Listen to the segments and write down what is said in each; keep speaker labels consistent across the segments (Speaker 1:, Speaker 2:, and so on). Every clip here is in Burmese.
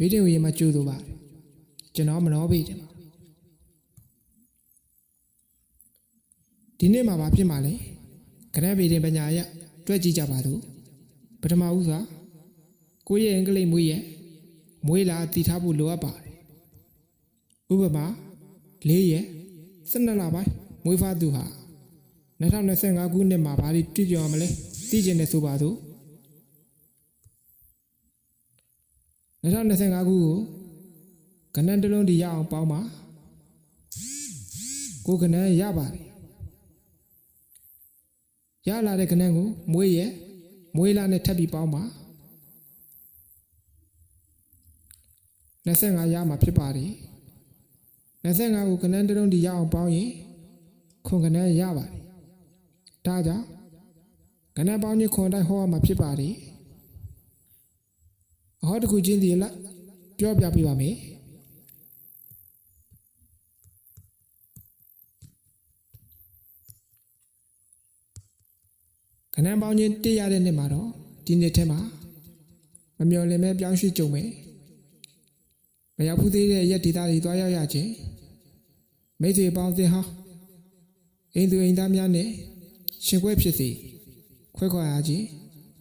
Speaker 1: ဘေးတင်ဝေးမှာကြိုးဆိုပါတယ်ကျွန်တော်မနှောပေးတယ်ဒီနေ့မှာဘာဖြစ်မှာလဲကရက်ဘေးတင်ပညာအရတွက်ကြည့်ကြပါစို့ပထမဦးစွာကိုယ့်ရဲ့အင်္ဂလိပ်မွေးရဲ့မွေးလာတည်ထားဖို့လိုအပ်ပါတယ်ဥပမာ၄ရက်12လပိုင်းမွေးဖွားသူဟာ2025ခုနှစ်မှာဘာတွေတွေ့ကြရမလဲသိကျင်နေဆိုပါစို့ 2025ခုကိုကနန်းတစ်လုံးတည်းရအောင်ပေါင်းပါကိုကနန်းရပါတယ်ရလာတဲ့ကနန်းကိုမွေးရမွေးလာနဲ့ထပ်ပြီးပေါင်းပါ25ရမှာဖြစ်ပါတယ်25ကိုကနန်းတစ်လုံးတည်းရအောင်ပေါင်းရင်ခွန်ကနန်းရပါတယ်ဒါကြောင့်ကနန်းပေါင်းခြင်းခွန်တိုင်းဟောရမှာဖြစ်ပါတယ် အဟောတစ်ခုချင်းစီလိုက်ပြောပြပေးပါမယ်ခဏပေါင်းချင်းတည့်ရတဲ့နေ့မှာတော့ဒီနေ့ထဲမှာမမျော်လင့်မဲ့ပြောင်းရွှေ့ကြုံမယ်မရောက်ဘူးသေးတဲ့ရက်ဒေတာတွေတွားရောက်ရခြင်းမိတ်ဆွေပေါင်းသင်းဟောင်းအိမ်သူအိမ်သားများနဲ့ရှင်ခွဲဖြစ်စီခွဲခွာရခြင်း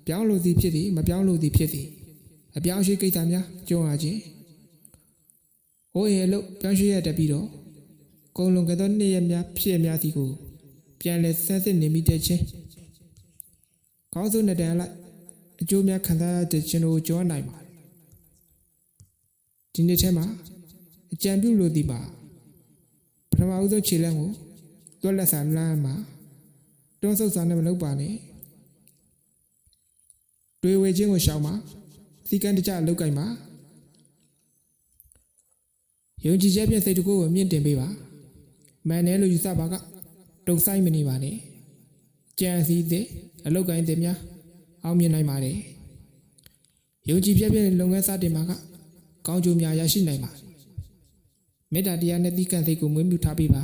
Speaker 1: ပြောင်းလို့သည်ဖြစ်သည်မပြောင်းလို့သည်ဖြစ်သည် အပြောင်းအရွှေ့ကိစ္စများကြုံရခြင်း။အိုးရဲ့အလုပ်ပြောင်းရွှေ့ရတတ်ပြီးတော့ကုံလွန်ကသောနေ့ရက်များဖြစ်ရများစီကိုပြန်လဲဆန်းစစ်နေမိတဲ့ချင်း။ကောင်းစုနှစ်တန်လိုက်အကျိုးများခံစားရတဲ့ခြင်းတို့ကြုံရနိုင်ပါတယ်။ဒီနေ့ထဲမှာအကြံပြုလို့ဒီပါပထမဦးဆုံးခြေလမ်းကိုတွက်လက်စာလမ်းမှာတွန်းဆုပ်စာနဲ့မလုပ်ပါနဲ့။တွေဝေခြင်းကိုရှောင်ပါ။ စီကံတကြအလောက်ကင်ပါယုံကြည်ချက်ဖြင့်စိတ်တကူကိုမြင့်တင်ပေးပါမန်တယ်လို့ယူဆပါကတုံဆိုင်မနေပါနဲ့ကြံစည်တဲ့အလောက်ကင်တဲ့များအောင်မြင်နိုင်ပါတယ်ယုံကြည်ချက်ဖြင့်လုပ်ငန်းစတင်ပါကကောင်းကျိုးများရရှိနိုင်ပါတယ်မေတ္တာတရားနဲ့တိကံစိတ်ကိုမွေးမြူထားပေးပါ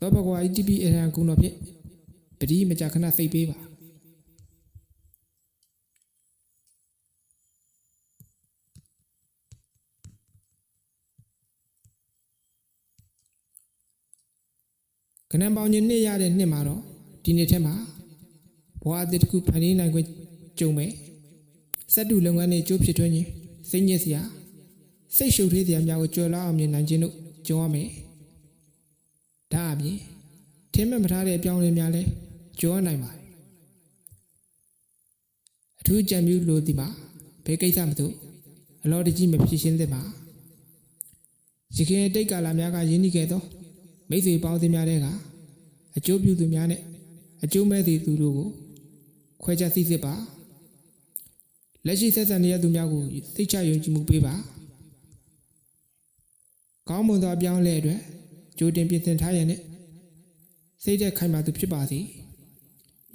Speaker 1: သောဘဂဝါ ITP အရန်ကုတော်ဖြင့်ပတိမကြခဏစိတ်ပေးပါ နံပေါင်းခြင်းနှစ်ရတဲ့နှစ်မှာတော့ဒီနှစ်ထဲမှာဘဝအသစ်တစ်ခုဖန်တီးနိုင်ခွင့်ကြုံမယ်စက်တူလုပ်ငန်းတွေကျိုးဖြစ်ထွန်းခြင်းစိတ်ညစ်စရာစိတ်ရှုပ်ထွေးစရာများကိုကြော်လာအောင်မြင်နိုင်ခြင်းတို့ကြုံရမယ်ဒါအပြင်ထင်းမဲ့မထားတဲ့အပြောင်းအလဲများလည်းကြုံရနိုင်ပါတယ်အထူးကြံပြုလို့ဒီမှာဘယ်ကိစ္စမသိအလောတကြီးမဖြစ်ရှင်းတဲ့ပါရခင်တိတ်ကာလများကယဉ်ဤခဲ့သော မိတ်ဆွေပေါင်းသင်းများတဲ့ကအကျိုးပြုသူများနဲ့အကျိုးမဲ့သူတို့ကိုခွဲခြားသိစစ်ပါလက်ရှိဆက်ဆံနေတဲ့သူများကိုသိချယုံကြည်မှုပေးပါကောင်းမွန်သောအပြောင်းအလဲအတွက်ကြိုတင်ပြင်ဆင်ထားရတဲ့စိတ်သက်ခိုင်မာသူဖြစ်ပါစေ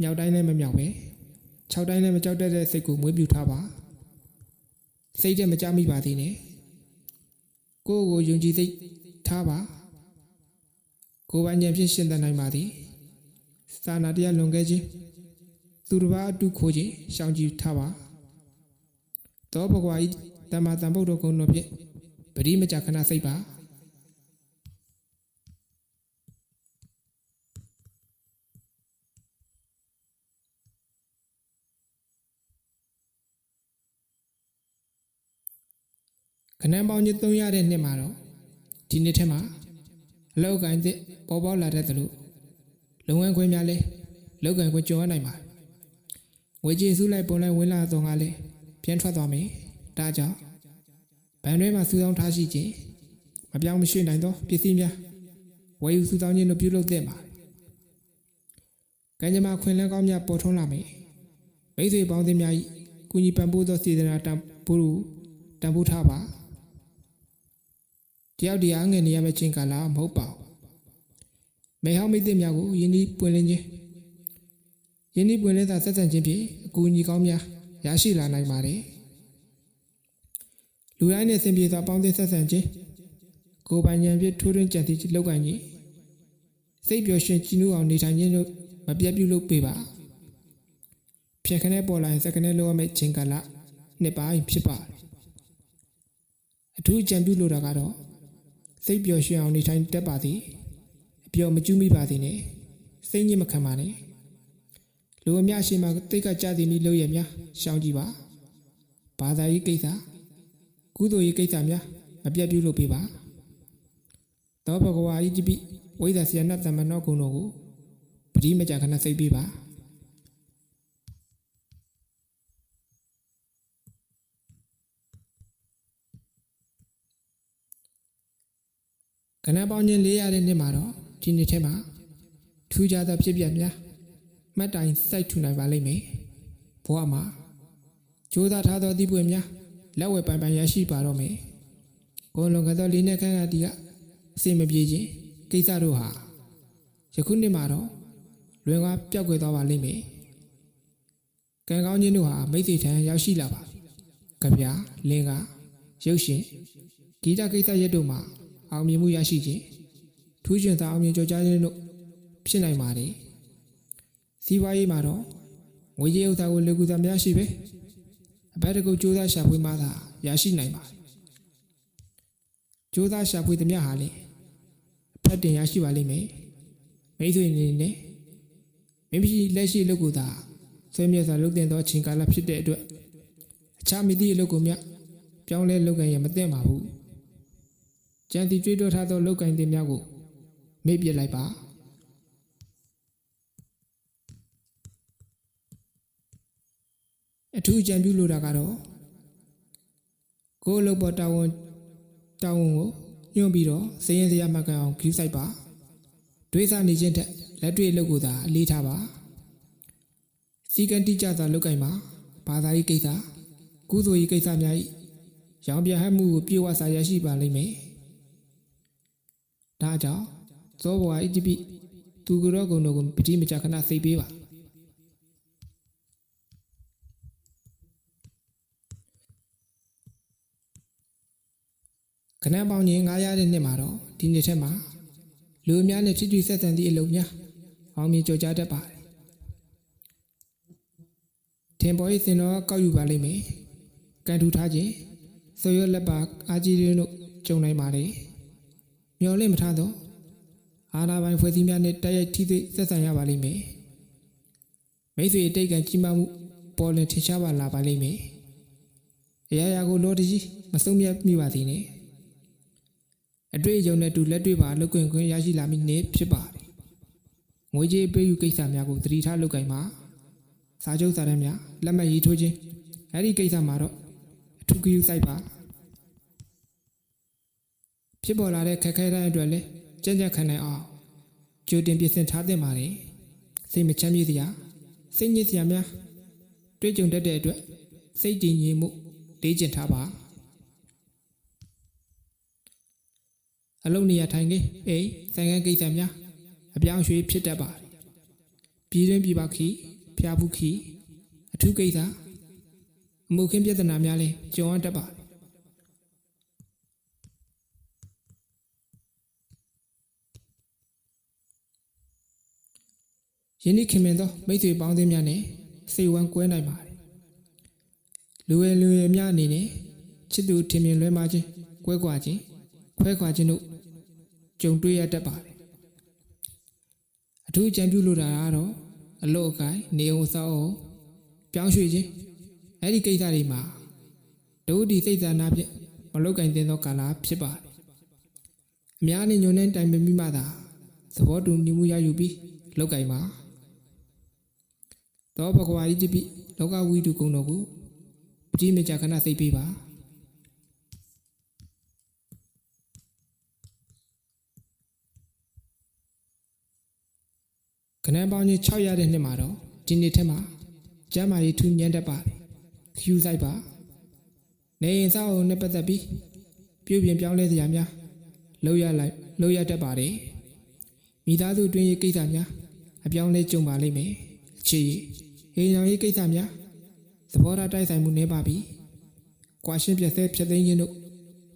Speaker 1: မြောက်တိုင်းလည်းမမြောက်ပဲခြောက်တိုင်းလည်းမကြောက်တတ်တဲ့စိတ်ကိုမွေးမြူထားပါစိတ်သက်မကြမိပါသေးနဲ့ကိုယ့်ကိုယုံကြည်စိတ်ထားပါ ကိုယ်ပိုင်ဉာဏ်ဖြင့်ရှင်းသနိုင်ပါသည်သာနာတရားလွန်ခဲ့ခြင်းသူတစ်ပါးအတုခိုးခြင်းရှောင်ကြဉ်ထားပါသောဘဂဝါဤတမ္မာတန်ဗုဒ္ဓဂုဏ်တော်ဖြင့်ပရိမကြခဏစိတ်ပါခဏပေါင်းကြီး3ရတဲ့နှစ်မှာတော့ဒီနှစ်ထဲမှာ အလောက်ကိုင်းတဲ့ပေါ်ပေါက်လာတတ်တယ်လို့လုပ်ငန်းခွင်များလဲလောက်ကိုင်းခွင်ကြုံရနိုင်ပါတယ်။ဝေကြီးစုလိုက်ပုံလိုက်ဝင်လာတော့ငါလဲပြန်ထွက်သွားမယ်။ဒါကြောင့်ဗန်ထဲမှာစူးစောင်းထားရှိခြင်းမပြောင်းမရွှေ့နိုင်သောပစ္စည်းများဝယ်ယူစူးစောင်းခြင်းတို့ပြုလုပ်သင့်ပါတယ်။ကံကြမ္မာခွင်လန်းကောင်းများပေါ်ထွန်းလာမယ်။မိတ်ဆွေပေါင်းသင်းများ၏ကုညီပံ့ပိုးသောစေတနာတံပိုးတို့တံပိုးထားပါ တယောက်တည်းအားငယ်နေရမယ့်ချင်းကာလမဟုတ်ပါဘူး။မေဟောင်းမိသည့်များကိုယင်းဒီပွင့်လင်းခြင်းယင်းဒီပွင့်လင်းသာဆက်ဆံခြင်းဖြင့်အကူအညီကောင်းများရရှိလာနိုင်ပါတယ်။လူတိုင်းနဲ့ဆင်ပြေစွာပေါင်းသင်းဆက်ဆံခြင်းကိုယ်ပိုင်ဉာဏ်ဖြင့်ထိုးထွင်းကြံစည်လောက်ကင်ခြင်းစိတ်ပျော်ရွှင်ကြည်နူးအောင်နေထိုင်ခြင်းတို့မပြတ်ပြုလုပ်ပေးပါ။ဖြတ်ခနဲ့ပေါ်လာရင်စက္ကနဲ့လောက်ရမယ့်ချင်းကာလနှစ်ပိုင်းဖြစ်ပါတယ်အထူးကြံပြုလို့တာကတော့ စိတ်ပျော်ရွှင်အောင်နေထိုင်တတ်ပါသည်အပျော်မကျူးမိပါသည်နဲ့စိတ်ညစ်မခံပါနဲ့လူအများရှိမှတိတ်ကကြသည်နည်းလို့ရများရှောင်ကြည့်ပါဘာသာရေးကိစ္စကုသိုလ်ရေးကိစ္စများမပြတ်ပြုလို့ပြပါသောဘဂဝါဤတိပိဝိဇ္ဇာဆရာနတ်တမနောကုံတို့ကိုပရိမကြခဏစိတ်ပေးပါ ကဏ္ဍပေါင်းချင်း၄ရတဲ့နှစ်မှာတော့ဒီနှစ်ထဲမှာထူးခြားသောဖြစ်ပျက်များမှတ်တိုင်စိုက်ထူနိုင်ပါလိမ့်မယ်ဘဝမှာကြိုးစားထားသောဒီပွင့်များလက်ဝဲပိုင်ပိုင်ရရှိပါတော့မယ်ကိုယ်လွန်ခဲ့သောလေးနှစ်ခန့်ကဒီကအစီမပြေခြင်းကိစ္စတို့ဟာယခုနှစ်မှာတော့လွင်ကားပျောက်ကွယ်သွားပါလိမ့်မယ်ကံကောင်းခြင်းတို့ဟာမိတ်ဆွေထံရောက်ရှိလာပါပြီကြပြလင်ကရုပ်ရှင်ဂီတကိစ္စရက်တို့မှာ အောင်မြင်မှုရရှိခြင်းထူးချွန်သောအောင်မြင်ကြောကြားခြင်းတို့ဖြစ်နိုင်ပါတယ်စီးပွားရေးမှာတော့ငွေကြေးဥစ္စာကိုလေကူတာများရှိပဲအဘက်တကုတ်စူးစမ်းရှာဖွေမှသာရရှိနိုင်ပါတယ်စူးစမ်းရှာဖွေသမျှဟာလေအဖက်တင်ရရှိပါလိမ့်မယ်မိတ်ဆွေအနေနဲ့မိမိလက်ရှိအလုပ်ကိုသာဆွေးမြေ့စွာလုပ်တင်သောအချိန်ကာလဖြစ်တဲ့အတွက်အခြားမိသည့်အလုပ်ကိုမျှပြောင်းလဲလုပ်ကိုင်ရမသင့်ပါဘူး ကြံစီကြွေးတောထားသောလုပ်ကိုင်တင်များကိုမေ့ပြစ်လိုက်ပါအထူးအကြံပြုလိုတာကတော့ကိုယ်အလုပ်ပေါ်တာဝန်တာဝန်ကိုညွှန်ပြီးတော့စည်ရင်စရာမှတ်ကန်အောင်ဂူးဆိုင်ပါတွေးစားနေခြင်းတက်လက်တွေ့အလုပ်ကိုသာအလေးထားပါစီကံတိကျစွာလုပ်ကင်ပါဘာသာရေးကိစ္စကုသိုလ်ရေးကိစ္စများ၏ရောင်ပြဟတ်မှုကိုပြေဝစာရရှိပါလိမ့်မယ် ဒါကြောင့်သောဘဝဣတိပိသူကရောကုံတို့ကိုပတိမချခဏစိတ်ပေးပါခဏပေါင်းချင်း900တဲ့နှစ်မှာတော့ဒီနှစ်ထက်မှာလူအများနဲ့ချစ်ကြည်ဆက်ဆံသည့်အလုပ်များအောင်မြင်ကြော်ကြားတတ်ပါတယ်ထင်ပေါ်ရေးစင်တော်ကောက်ယူပါလိမ့်မယ်ကန်ထူထားခြင်းဆိုရွက်လက်ပါအာကြီးရင်းတို့ကြုံနိုင်ပါတယ် မျော်လင့်မထားတော့အာနာပိုင်ဖွဲ့စည်းများနဲ့တိုက်ရိုက်ထိသိဆက်ဆံရပါလိမ့်မယ်မိတ်ဆွေအတိတ်ကကြီးမားမှုပေါ်လင်ထင်ရှားပါလာပါလိမ့်မယ်အရာရာကိုလောတကြီးမဆုံးမြတ်မိပါသေးနဲ့အတွေ့အကြုံနဲ့တူလက်တွေ့ပါလုပ်ခွင့်ခွင့်ရရှိလာမည်နေ့ဖြစ်ပါတယ်ငွေကြေးပေးယူကိစ္စများကိုသတိထားလုပ်ကိုင်ပါစာချုပ်စာတမ်းများလက်မှတ်ရေးထိုးခြင်းအဲ့ဒီကိစ္စမှာတော့အထူးဂရုစိုက်ပါ ဖြစ်ပေါ်လာတဲ့ခက်ခဲတဲ့အတွက်လည်းကြံ့ကြံ့ခံနိုင်အောင်ကြိုတင်ပြင်ဆင်ထားသင့်ပါတယ်စိတ်မချမ်းမြေ့စရာစိတ်ညစ်စရာများတွေ့ကြုံတတ်တဲ့အတွက်စိတ်တည်ငြိမ်မှုလေ့ကျင့်ထားပါအလုံးနေရထိုင်နေအိမ်ဆိုင်ငန်းကိစ္စများအပြောင်းရွှေ့ဖြစ်တတ်ပါတယ်ပြည်တွင်းပြည်ပခီဖျားဖူးခီအထူးကိစ္စအမှုခင်းပြဿနာများလည်းကြုံရတတ်ပါတယ် ယင်းနေ့ခင်မင်သောမိတ်ဆွေပေါင်းသင်းများနဲ့စိတ်ဝမ်းကွဲနိုင်ပါတယ်လူဝဲလူရဲများအနေနဲ့ချစ်သူထင်မြင်လွဲမှားခြင်းကွဲကွာခြင်းခွဲခွာခြင်းတို့ကြုံတွေ့ရတတ်ပါတယ်အထူးကြံပြုလိုတာကတော့အလို့အကိုင်းနေအောင်စောက်အောင်ပြောင်းရွှေ့ခြင်းအဲ့ဒီကိစ္စတွေမှာဒုတိစိတ်ဆန္ဒဖြင့်မလုတ်ကင်တင်သောကာလဖြစ်ပါတယ်အများနဲ့ညွန်တဲ့တိုင်ပင်ပြီးမှသာသဘောတူညီမှုရယူပြီးလုတ်ကင်ပါ သောဘဂဝါဤတိပိလောကဝိတုကုံတော်ကိုပတိမကြခဏစိတ်ပေးပါခဏပေါင်းကြီး6ရတဲ့နှစ်မှာတော့ဒီနှစ်ထက်မှာကျမ်းမာရေးထူးညံ့တတ်ပါတယ်ခယူဆိုင်ပါနေရင်စောက်နဲ့ပတ်သက်ပြီးပြုပြင်ပြောင်းလဲစရာများလောက်ရလိုက်လောက်ရတတ်ပါတယ်မိသားစုတွင်းရေးကိစ္စများအပြောင်းလဲကြုံပါလိမ့်မယ်အ ခြေရေးအိမ်ရောင်ရေးကိစ္စများသဘောထားတိုက်ဆိုင်မှုနေပါပြီ။ကွာရှင်းပြတ်ဆဲဖြတ်သိမ်းခြင်းတို့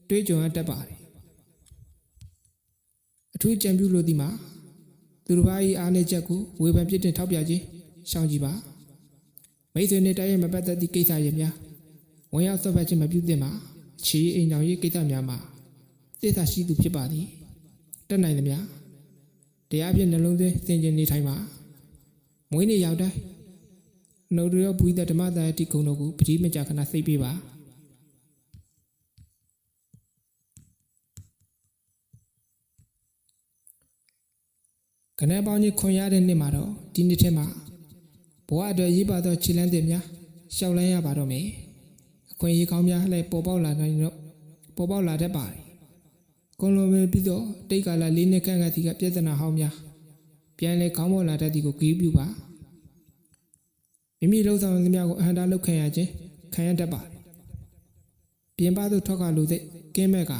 Speaker 1: တွေးကြုံရတတ်ပါတယ်။အထူးကြံပြုလို့ဒီမှာသူတစ်ပါး၏အားနည်းချက်ကိုဝေဖန်ပြစ်တင်ထောက်ပြခြင်းရှောင်ကြည့်ပါ။မိတ်ဆွေနဲ့တိုက်ရိုက်မပတ်သက်သည့်ကိစ္စရပ်များဝင်ရောက်ဆွတ်ဖက်ခြင်းမပြုသင့်ပါ။အခြေအိမ်တော်ရေးကိစ္စများမှာသိသာရှိသူဖြစ်ပါသည်တက်နိုင်သမျှတရားဖြင့်နှလုံးသွင်းသင်ခြင်းနေထိုင်ပါ မွေးနေ့ရောက်တိုင်းနှုတ်ရဘူးတဲ့ဓမ္မတာတိကုံတော်ကိုပတိမကြခဏစိတ်ပေးပါခဏပေါင်းကြီးခွန်ရတဲ့နေ့မှာတော့ဒီနေ့ထဲမှာဘဝအတွက်ရေးပါသောခြေလမ်းတွေများရှောက်လန်းရပါတော့မယ်အခွင့်အရေးကောင်းများလည်းပေါ်ပေါက်လာနိုင်တော့ပေါ်ပေါက်လာတတ်ပါတယ်ကွန်လိုပဲပြီးတော့တိတ်ကာလလေးနှစ်ခန့်ကတိကပြဿနာဟောင်းများ ပြန်လဲကောင်းပေါ်လာတတ်သည်ကိုကြည့်ပြပါမိမိလှုပ်ဆောင်သမျှကိုအဟန္တာလုပ်ခံရခြင်းခံရတတ်ပါတယ်ပြင်ပသို့ထွက်ကလူသိကင်းမဲ့က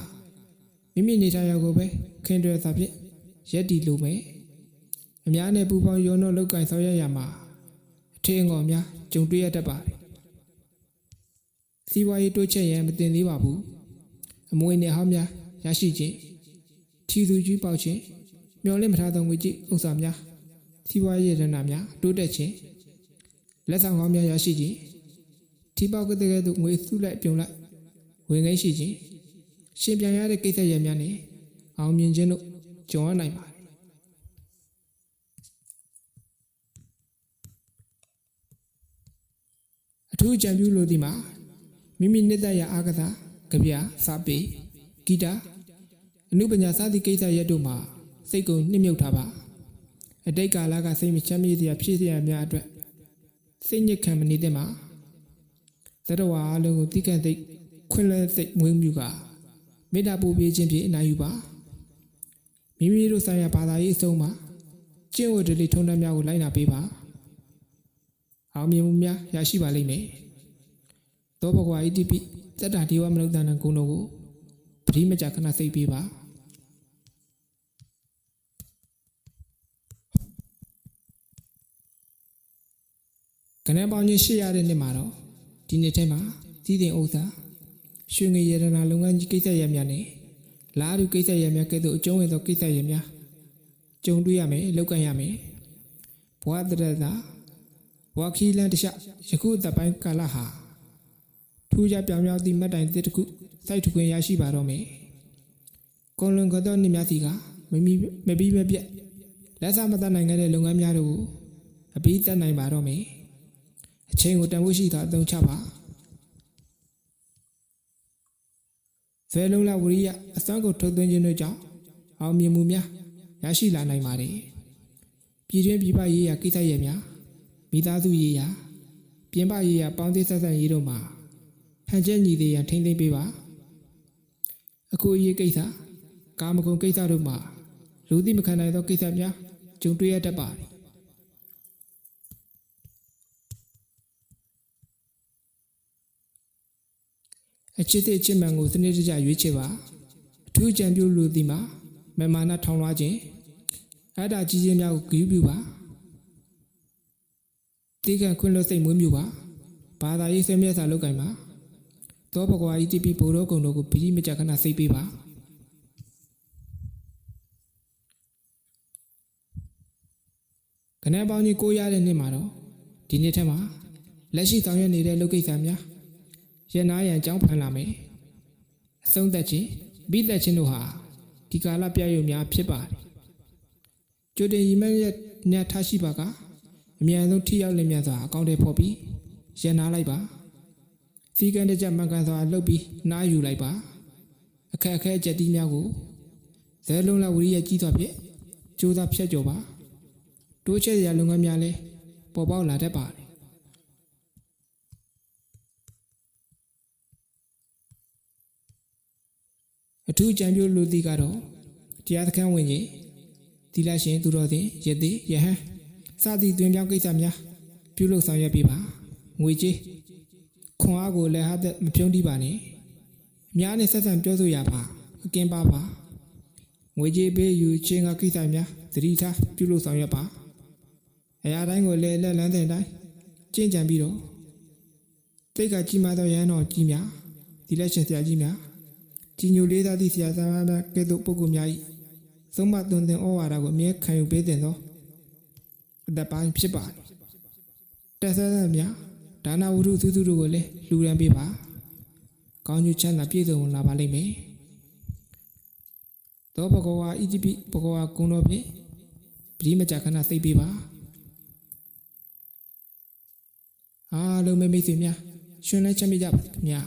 Speaker 1: မိမိနေထိုင်ရာကိုပဲခင်တွယ်သာဖြင့်ရက်တီလိုမယ်အများနဲ့ပူပေါင်းရောနှောလောက်ကင်ဆောင်ရရမှာအထင်းငေါ်များကြုံတွေ့ရတတ်ပါတယ်စီးပွားရေးတိုးချက်ရန်မတင်သေးပါဘူးအမွေနဲ့ဟောင်းများရရှိခြင်းထီသူကြီးပေါက်ခြင်း မျောလင့်မထားသောငွေကြေးဥစ္စာများစီးပွားရေးရတနာများတိုးတက်ခြင်းလက်ဆောင်ကောင်းများရရှိခြင်းထီပေါက်ကတဲ့ကဲ့သို့ငွေစုလိုက်ပြုံလိုက်ဝင်ငိမ့်ရှိခြင်းရှင်ပြန်ရတဲ့ကိစ္စရပ်များနဲ့အောင်မြင်ခြင်းတို့ကြုံရနိုင်ပါတယ်အထူးကြံပြုလို့ဒီမှာမိမိနှစ်သက်ရာအာကစားကြပြစာပေဂီတအနုပညာစသည့်ကိစ္စရပ်တို့မှာ စိတ်ကိုနှိမ့်မြုပ်ထားပါအတိတ်ကာလကစိတ်မချမ်းမြေ့စရာဖြစ်စရာများအတွက်စိတ်ညစ်ခံမနေတဲ့မှာသတ္တဝါအလုံးကိုတိကန့်သိပ်ခွင့်လွှဲစိတ်မွေးမြူကမေတ္တာပို့ပေးခြင်းဖြင့်အနာယူပါမိမိတို့ဆိုင်ရာဘာသာရေးအဆုံးမှာကျင့်ဝတ်ဓလေ့ထုံးတမ်းများကိုလိုက်နာပေးပါအောင်မြင်မှုများရရှိပါလိမ့်မယ်သောဘဂဝါဣတိပိတတ္တာဒေဝမနုဿာနံဂုဏ်တော်ကိုပရိမကြခဏစိတ်ပေးပါ ကနန်းပေါင်းချင်းရှေ့ရတဲ့နေ့မှာတော့ဒီနေ့ထဲမှာတည်တင်ဥစ္စာရွှေငွေရတနာလုပ်ငန်းကြီးကိစ္စရပ်များနဲ့လာလူကိစ္စရပ်များကဲ့သို့အကျုံးဝင်သောကိစ္စရပ်များကြုံတွေ့ရမယ်လောက်ကန်ရမယ်ဘဝတရတာဘဝခီလန်တခြားယခုအသက်ပိုင်းကာလဟာထူးခြားပြောင်ပြောင်သည့်မတ်တိုင်တစ်ခုစိုက်ထူခွင့်ရရှိပါတော့မယ်ကွန်လွန်ကတော့နေများစီကမမီမပြီးမပြက်လက်စားမတတ်နိုင်တဲ့လုပ်ငန်းများတို့ကိုအပြီးတတ်နိုင်ပါတော့မယ် အချိန်ကိုတန်ဖိုးရှိသောအသုံးချပါဇွဲလုံးလာဝရိယအစွမ်းကိုထုတ်သွင်းခြင်းတို့ကြောင့်အောင်မြင်မှုများရရှိလာနိုင်ပါတယ်ပြည်တွင်းပြည်ပရေးရာကိစ္စရပ်များမိသားစုရေးရာပြင်ပရေးရာပေါင်းသစ်ဆက်ဆံရေးတို့မှာဟန်ချက်ညီသေးရန်ထိမ့်သိမ့်ပေးပါအခုအရေးကိစ္စကာမဂုဏ်ကိစ္စတို့မှာလူသိမခံနိုင်သောကိစ္စများကြုံတွေ့ရတတ်ပါတယ် အချစ်တဲ့အချစ်မှန်ကိုစနစ်တကျရွေးချယ်ပါအထူးကြံပြုလူသည်မှာမမာနထောင်လွှားခြင်းအတ္တကြီးခြင်းများကိုဂရုပြုပါတိကံခွင့်လွှတ်စိတ်မွေးမြူပါဘာသာရေးဆွေးမြဲစာလုပ်ကင်ပါသောဘဂဝါဤတိပိဘုရောကုံတို့ကိုပိဋိမကြခဏစိတ်ပေးပါခဏပေါင်းကြီးကိုရတဲ့နေ့မှာတော့ဒီနေ့ထက်မှာလက်ရှိဆောင်ရွက်နေတဲ့လုပ်ကိစ္စများ ရနာရန်အကြောင်းဖန်လာမယ်အဆုံးသက်ခြင်းပြီးသက်ခြင်းတို့ဟာဒီကာလပြည့်ရုံများဖြစ်ပါတယ်ကြိုတင်ရီမက်ရညထားရှိပါကအမြန်ဆုံးထိရောက်လင်းမြတ်စွာအကောင့်တွေဖော်ပြီးရန်နာလိုက်ပါစီကံတကြမှန်ကန်စွာလှုပ်ပြီးနားယူလိုက်ပါအခက်အခဲကြက်တီးများကိုဇဲလုံးလာဝိရိယကြီးစွာဖြင့်ကြိုးစားဖြတ်ကျော်ပါတိုးချက်ရလုပ်ငန်းများလည်းပေါ်ပေါက်လာတတ်ပါတယ် အထူးကြံပြိုးလူသည်ကတော့တရားသခန်းဝင်ကြီးသီလရှင်သူတော်သည်ယတိယဟန်စသည့်တွင်ပြောင်းကိစ္စများပြုလုပ်ဆောင်ရွက်ပေးပါငွေကြေးခွန်အားကိုလည်းဟာသက်မပြုံးတိပါနဲ့အများနဲ့ဆက်ဆံပြောဆိုရပါအကင်းပါပါငွေကြေးပေးယူခြင်းကကိစ္စများသတိထားပြုလုပ်ဆောင်ရွက်ပါအရာတိုင်းကိုလည်းလက်လန်းတဲ့တိုင်းကြင်ကြံပြီးတော့တိတ်ကကြီးမားသောရဟန်းတော်ကြီးများဒီလက်ရှင်ဆရာကြီးများ ကြီးညိုလေးစားသည့်ဆရာဆရာမများကဲ့သို့ပုဂ္ဂိုလ်များ၏သုံးမသွန်သင်ဩဝါဒကိုအမြဲခံယူပေးသင့်သောအသက်ပိုင်းဖြစ်ပါတက်ဆန်းဆန်းများဒါနဝတ္ထုသုစုတို့ကိုလည်းလှူဒန်းပေးပါကောင်းကျိုးချမ်းသာပြည့်စုံလာပါလိမ့်မယ်သောဘဂဝါဣတိပိဘဂဝါကုံတော်ဖြင့်ပရိမကြခဏစိတ်ပေးပါအားလုံးမိတ်ဆွေများရှင်လဲချမ်းမြေ့ကြပါခင်ဗျာ